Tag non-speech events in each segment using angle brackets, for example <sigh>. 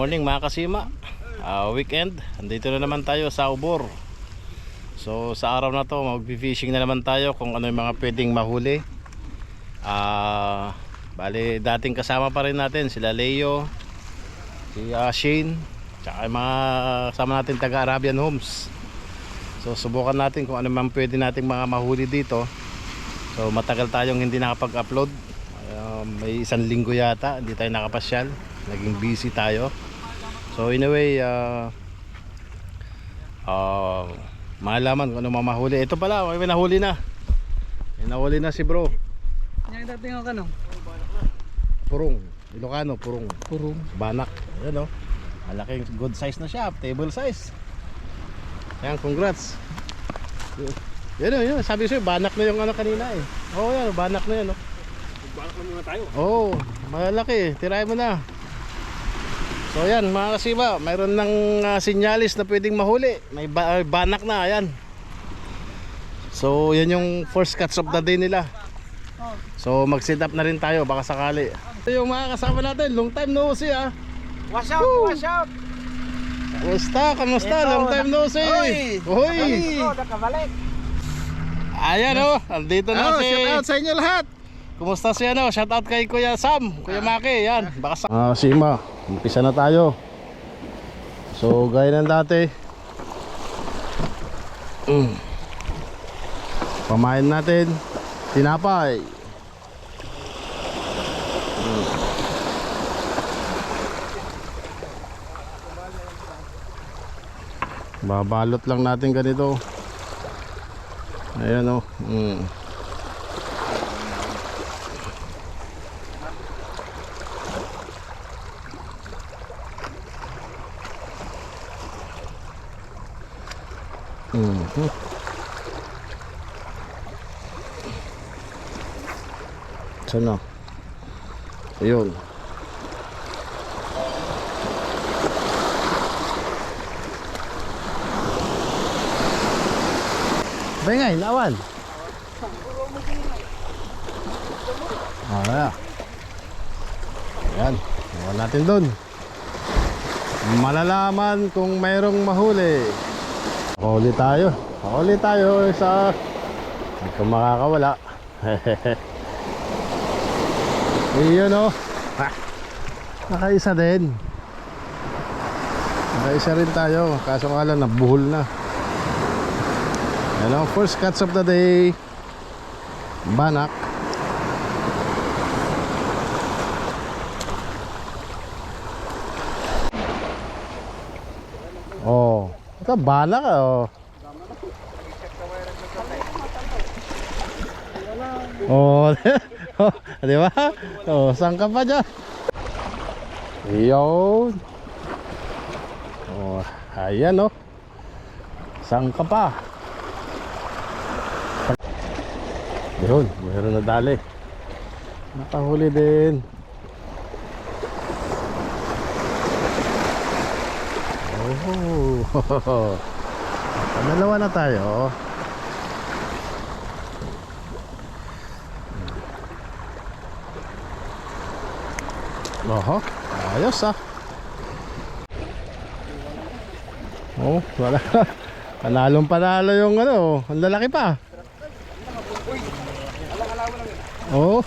morning mga kasima. Ah, Weekend, andito na naman tayo sa Ubor. So sa araw na to mag-fishing na naman tayo kung ano yung mga pwedeng mahuli. Ah, Bali dating kasama pa rin natin sila Leo Si ah, Shane Tsaka yung mga kasama natin taga Arabian Homes. So subukan natin kung ano man pwede nating mga mahuli dito. So matagal tayong hindi nakapag-upload. Ah, May isang linggo yata hindi tayo nakapasyal. Naging busy tayo So in a way uh, uh, Malaman kung ano mamahuli. Ito pala may nahuli na. May nahuli na si bro. Yung dating ako ano? Purong. Ilocano purong. Purong. Banak. Ayan o Malaking good size na siya Table size. Ayan congrats. Yan o yun Sabi ko sa'yo banak na yung ano kanina eh. Oo yan banak na yan o Balak na muna tayo. Oo, malaki. Tirahin mo na. So yan mga kasiba, mayroon ng ah, sinyalis na pwedeng mahuli. May ba- ah, banak na, ayan. So yan yung first catch of the day nila. So mag-set up na rin tayo baka sakali. Ito yung mga kasama natin, long time no see ah. Wash out! Woo! Wash out! Kamusta? Kamusta? Ito, long time no see. Hoy! Hoy! Oh, nakabalik. Ayan oh, andito na Oh, si shout out sa inyo lahat. Kumusta si ano? Shout out kay Kuya Sam, Kuya Maki, yan. Baka sa Ah, Sima, umpisa na tayo. So, gaya ng dati. Mm. Pamain natin tinapay. Mm. Babalot lang natin ganito. Ayan oh. Mm. Mhm. Sana. Ayun. Bengay, lawan. Ah, yeah. Ayan, lawan natin doon. Malalaman kung mayroong mahuli. Huli tayo. Huli tayo sa kung makakawala. <laughs> Iyon oh. Ha. Nakaisa din. Nakaisa rin tayo. Kaso nga lang nabuhol na. Yan oh, first catch of the day. Banak. Oh. Ito banak oh. Oh, <laughs> oh, di ba? Oh, saan ka pa dyan? Yun. Oh, ayan oh. Saan ka pa? Yun, mayroon na dali. Nakahuli din. Oh, <laughs> dalawa na tayo. Oho, ayos ah. Oh, wala. <laughs> Panalong panalo yung ano, ang lalaki pa. Oh.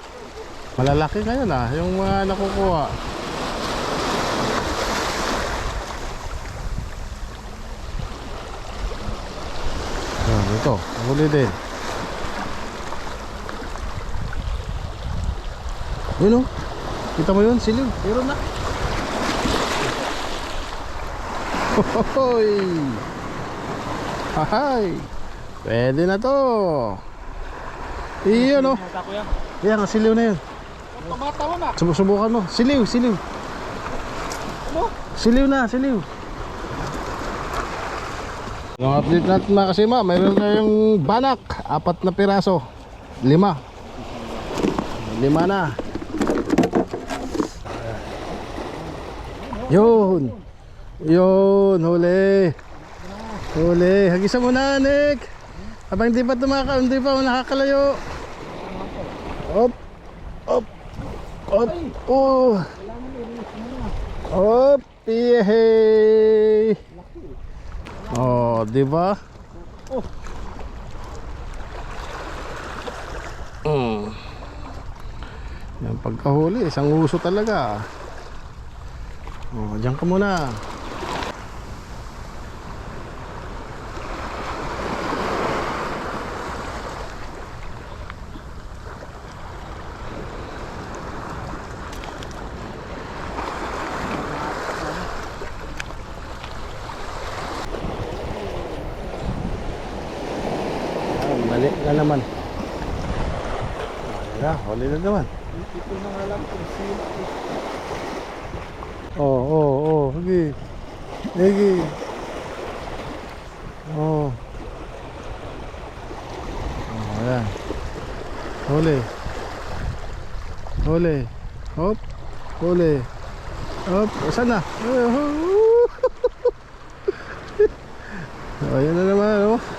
<laughs> Malalaki ngayon ah, yung mga nakukuha. Ayan, ito, huli din. Yun oh. Kita mo yun, siliw. Meron na. Hohoy! Hahay! Pwede na to. Iyon oh. Yan. Ang siliw na yun. Tumatawa na. Sub- Subukan mo. Siliw, siliw. Siliw na, siliw. Yung update natin mga kasima, mayroon tayong banak. Apat na piraso. Lima. Lima na. Yun. Yun, huli. Huli. Hagisa mo na, Nick. Habang hindi pa tumaka, hindi pa nakakalayo. Op. Op. Op. Oh. Op, yehey! Oh, di? Oh. Mm. Yung pagkahuli, isang uso talaga. Oh, diyan ka muna. Ah, mali na naman. Wala, huli na naman. Ito na nga lang kung sino. Oh, oh, oh, sige. Sige. Oh. Oh, ayan. Huli. Huli. Hop. Huli. Hop. Saan na? <laughs> oh, ayan na naman, oh.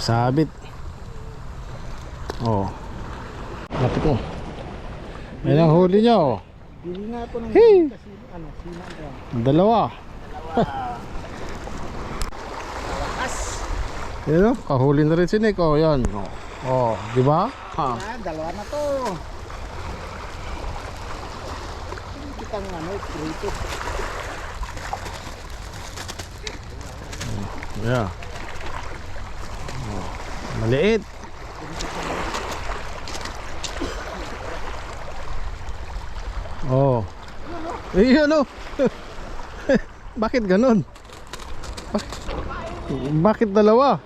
Masabit. Oh. Lapit mo. Ayan ang huli niya, oh. Bili nga ako ng Hey! kasi ano, dyan. Dalawa. As! Yan oh, kahuli na rin si Nick. Oh, yan. Oh, oh di ba? Ha. Ah, dalawa na to. Hindi kitang ano, prito. Yeah. Maliit. Oh. Eh, ano? <laughs> Bakit ganun? Bak- Bakit dalawa?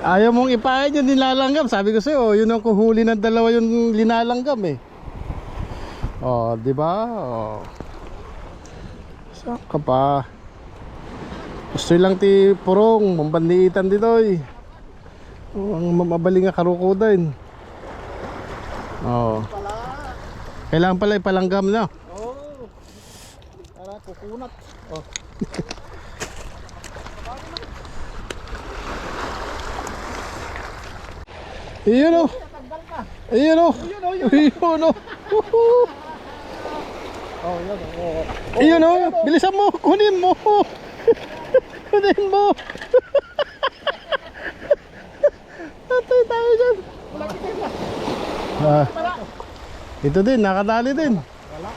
Ayaw mong ipain yung nilalanggam. Sabi ko sa'yo, yun ang kuhuli ng dalawa yung linalanggam eh. Oh, di ba? Oh. Saan ka pa? Gusto lang ti purong, mambandiitan dito eh. Oh, ang mamabaling nga karuko din. Oh. Pala. Kailangan pala ipalanggam na. Oh. Para kukunat. Oh. <laughs> Iyon oh. Ka. Iyon oh. Oh, yun. Iyon oh. Woohoo. <laughs> Oh, yun oh. Iyon oh. Bilisan mo. Kunin mo. <laughs> Kunin mo. Tatay tayo dyan. Malaki kayo ba? Ah, ito din, nakadali din. Wala.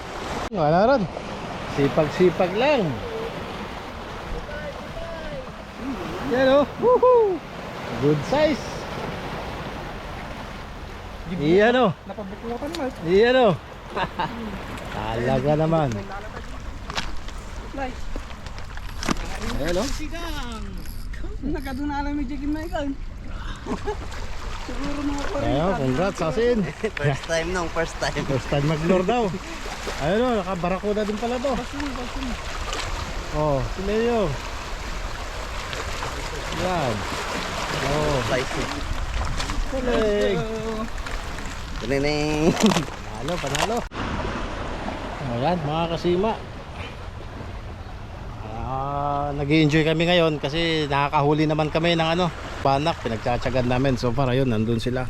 Wala rin. Sipag-sipag lang. Yan oh. Woohoo. Good size. Iyan oh. Napabukla pa naman. Iyan oh. <laughs> Talaga naman. Fly. Ayan oh. Sigang. Nakaduna lang ni Jiggy Michael. <laughs> Siguro mga Ayan, congrats asin. <laughs> First time nung, first time. First time mag-lure daw. Ayun oh, nakabarakuda din pala to. Oh, si Leo. Yan. Oh, Spicy. galing. Tining. Panalo, panalo. Ayan, mga kasima. Ah, nag-enjoy kami ngayon kasi nakakahuli naman kami ng ano, panak, pinagtsatsagan namin. So far, ayun, nandun sila.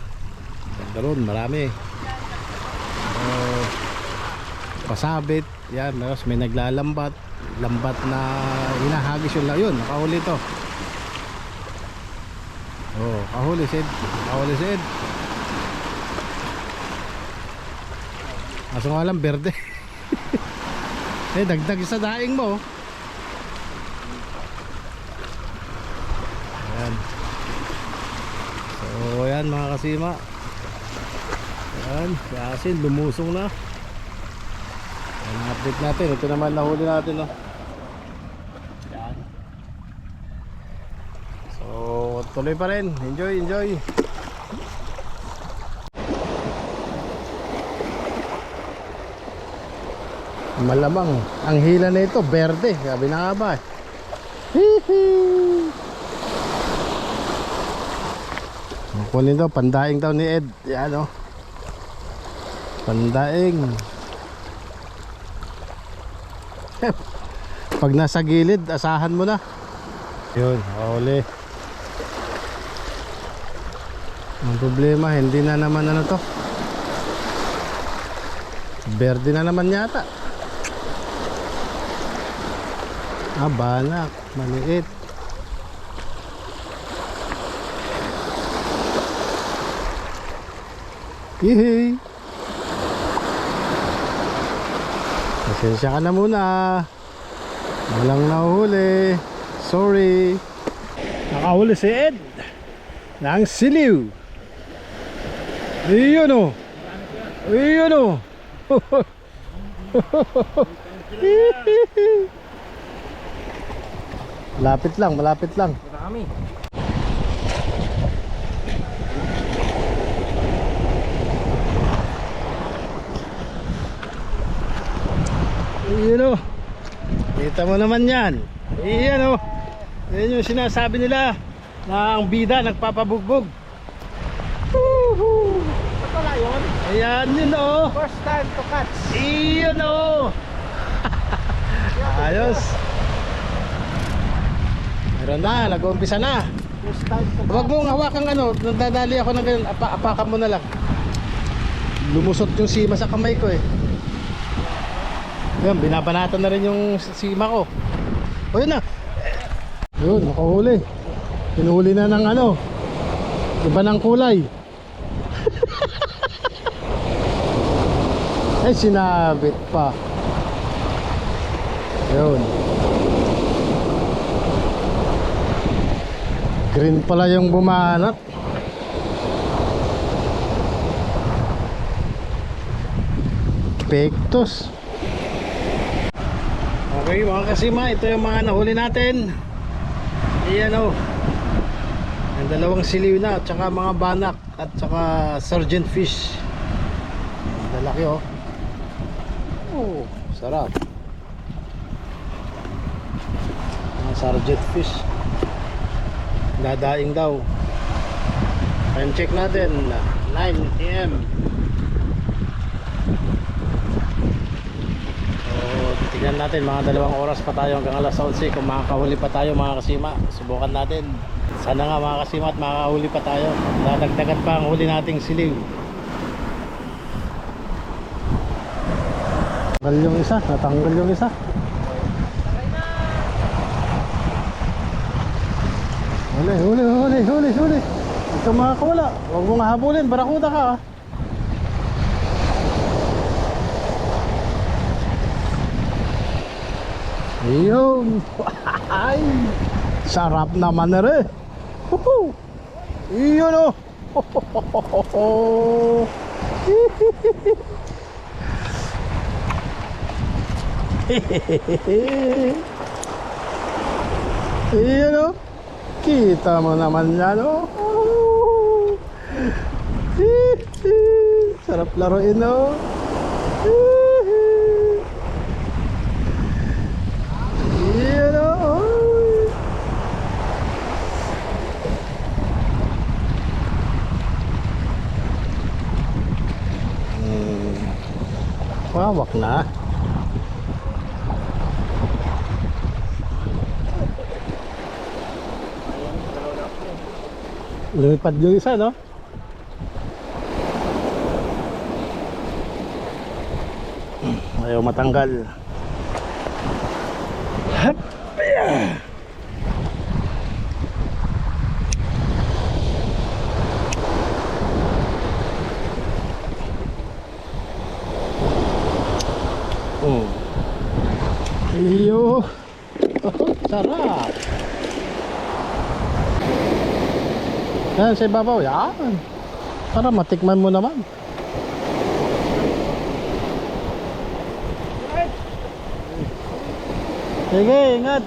Nandun, marami. Oh, pasabit, yan, tapos may naglalambat. Lambat na hinahagis yung yun, nakahuli to. Oh, kahuli Sid. Kahuli Sid. Kaso nga lang, berde. <laughs> eh, dagdag sa daing mo. Ayan. Ayan mga kasima. Ayan, si lumusong na. Ayan, update natin. Ito naman nahuli natin, no. Ayan. So, tuloy pa rin. Enjoy, enjoy. Malamang ang hila na ito berde, sabi na nga ba. eh. Hihi. Kunin daw pandaing daw ni Ed. Yan oh. Pandaing. <laughs> Pag nasa gilid, asahan mo na. Yun, huli. Ang problema, hindi na naman ano to. Verde na naman yata. Ah, banak. Maliit. Yehey! Pasensya ka na muna. Walang nahuli. Sorry. Nakahuli si Ed. Nang siliw. Iyon o. Iyon o. malapit <laughs> lang, malapit lang. Marami. Iyon o. Kita mo naman yan. Iyan o. Yan yung sinasabi nila na ang bida nagpapabugbog. Woohoo! Pala yun. Ayan yun o. First time to catch. Iyon o. <laughs> Ayos. Meron na, nag-uumpisa na. First time to Huwag mong hawakan ano, nadadali ako ng ganun, apa apakan mo na lang. Lumusot yung sima sa kamay ko eh. Yan, binabanatan na rin yung sima ko. O yun na. Yun, nakahuli. Pinuhuli na ng ano, iba ng kulay. <laughs> eh, sinabit pa. Yun. Green pala yung bumanat. Pektos. Okay mga kasima, ito yung mga nahuli natin. Ayan o. Ang dalawang siliw na at saka mga banak at saka sergeant fish. Ang lalaki o. Oh, sarap. Mga sergeant fish. Dadaing daw. Time check natin 9 AM. So, tignan natin mga dalawang oras pa tayo hanggang alas 11 kung makakahuli pa tayo mga kasima. Subukan natin. Sana nga mga kasima at makakahuli pa tayo. Dadagdagan pa ang huli nating siliw. Natanggal yung isa, natanggal yung isa. Huli, huli, huli, huli, huli. Huwag kang makakawala. Huwag mong habulin, barakuda ka. ah. Ayun. Ay. Sarap naman na rin. Huhu. Iyon o. Iyon o. Kita mo naman yan o. Sarap laruin o. Iyon o. Hmm. Wawak na. Lumipad yung isa, no? Ayaw matanggal. Oh. Iyo. Sarap. Yan, sa ibabaw. Yan. Para matikman mo naman. Sige, ingat.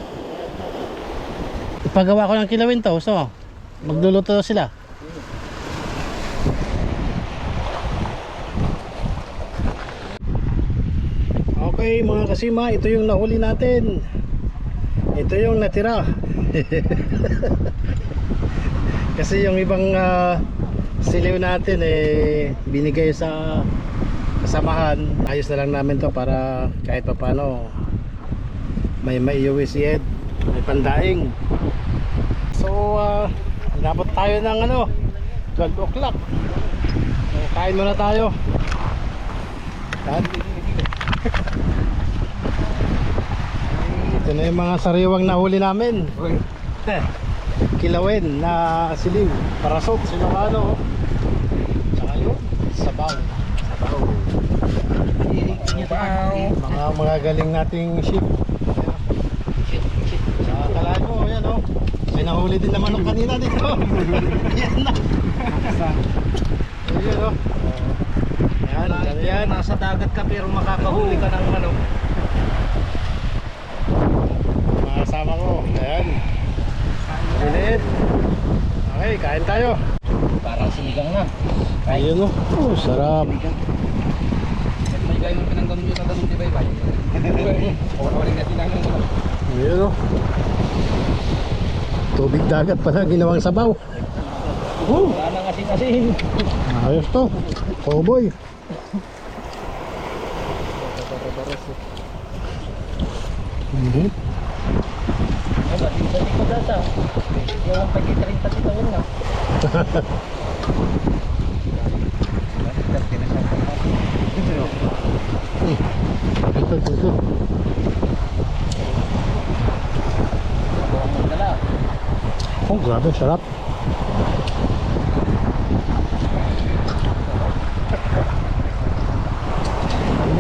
Ipagawa ko ng kilawin to. So, magluluto sila. Okay mga kasima, ito yung nahuli natin. Ito yung natira. <laughs> Kasi yung ibang ah, siliw natin eh binigay sa kasamahan. Ayos na lang namin to para kahit pa paano may maiuwi si Ed. May pandaing. So, uh, inabot tayo ng ano, 12 o'clock. So, kain muna tayo. Yan. <laughs> Ito na yung mga sariwang nahuli namin. Kilawin na siliw. Parasot, silokano. Tsaka yun, sabaw. Sabaw. Mga mga galing nating ship. Sa kalaan mo, yan o. May nahuli din naman ng kanina dito. <laughs> yan na. Ayun o. Yan, yan, yan. Nasa dagat ka pero makakahuli ka ng manok. Mga kasama ko. Maliit. Okay, kain tayo. Parang sinigang na. Ayun o. Oh, sarap. May gaya ng pinangganon nyo sa ganun di ba ibay? Wala-waling natin ang Ayun o. Tubig dagat pala ginawang sabaw. Oh, Wala nang asin-asin. ayos to. Cowboy. Mhm. Ay, ba't yung balik ko data? Yung pag-30 taon na. Ito, ito, ito. Oh, grabe, sarap.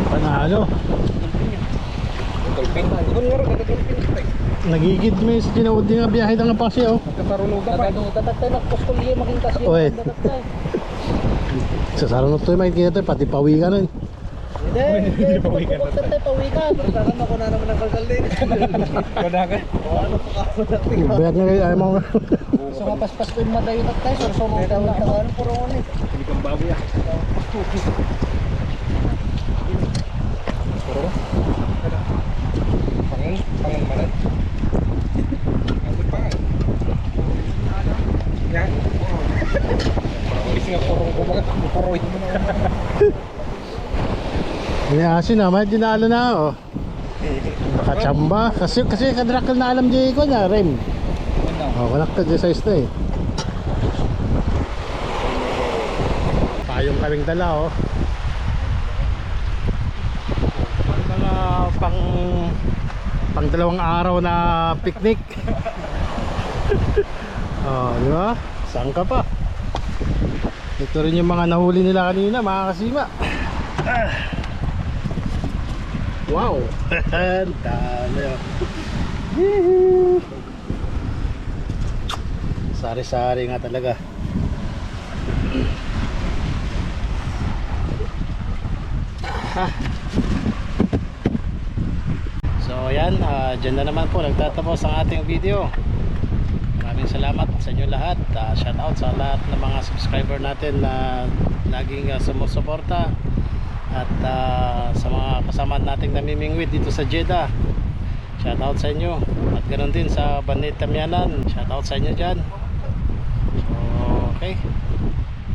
Panalo. Dolphin. Doon nga rin, dolphin. Nagigid may tinood din nga biyahe ng pasi oh. Kaparunugan pa. Datat tayo nagpustulye maging kasi. Oy. Sa sarang to may kita pati pawi ka nun. Hindi, hindi pawikan. Datat tayo pawikan. Saan ako na naman ng kalkal din. Kadagan. Ano pa ka? Bayat nga kayo ayaw mo. So mapaspas ko yung madayo na tayo. So mo daw na ano puro ano eh. Sinigang baboy ah. Pangin, pangin manan. Ang pangin. Yan. Parang nga puro kumaga. Puro yun. Iniasin na, may dinalo na oh. Kachamba. Kasi, kasi kadrakal na alam di ko na, Rem. Oh, wala ka di size na eh. Payong kaming dala oh. Mga pang pang dalawang araw na picnic. <laughs> oh, di ba? Saan ka pa? Ito rin yung mga nahuli nila kanina, mga kasima. Ah. Wow! Dami! Sari-sari nga talaga. Ha. So ayan, uh, dyan na naman po nagtatapos ang ating video. Maraming salamat sa inyo lahat. Uh, shout out sa lahat ng mga subscriber natin na laging uh, sumusuporta at uh, sa mga kasama nating namimingwit dito sa Jeddah. Shout out sa inyo. At ganoon din sa Banit Tamyanan. Shout out sa inyo dyan. So, okay.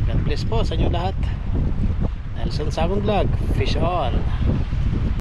God bless po sa inyo lahat. Nelson Sabon Vlog. Fish on.